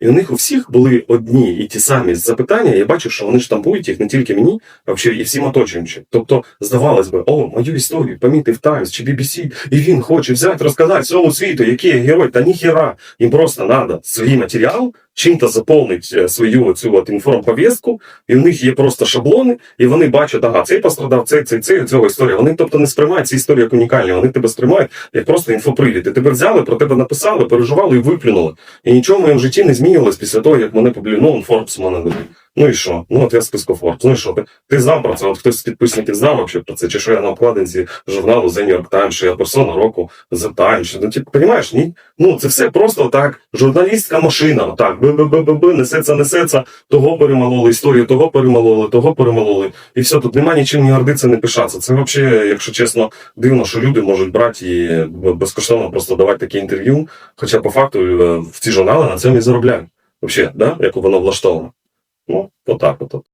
І у них у всіх були одні і ті самі запитання. Я бачив, що вони штампують їх не тільки мені, а ще і всім оточуючим. Тобто, здавалось би, о, мою історію помітив Таймс чи BBC, і він хоче взяти, розказати всьому світу, який я герой, та ніхіра. Їм просто треба свій матеріал, чим-то заповнить свою цю от інформповістку, і в них є просто шаблони, і вони бачать, ага, цей пострадав, цей, цей, цей, цього історія. Вони, тобто, не сприймають ці історії як унікальні, вони тебе сприймають як просто інфопривід. І тебе взяли, про тебе написали, переживали і виплюнули. І нічого в моєму житті не змінювалось після того, як мене публі... ну, Forbes мене. Ну і що? Ну от я Forbes. Ну і що? Ти, ти знав про це? От хтось з підписників знав вообще про це? Чи що я на обкладинці журналу The New York Times, що я персона року The Times? Ну, ти розумієш, ні? Ну це все просто так. Журналістська машина, отак, би-би-би-би, несеться, несеться, того перемололи історію, того перемололи, того перемололи. І все, тут нема нічим ні гордитися, не пишатися. Це взагалі, якщо чесно, дивно, що люди можуть брати і безкоштовно просто давати такі інтерв'ю. Хоча по факту е, в ці журнали на цьому і заробляють. Взагалі, да? як воно влаштовано. Ну, отак от.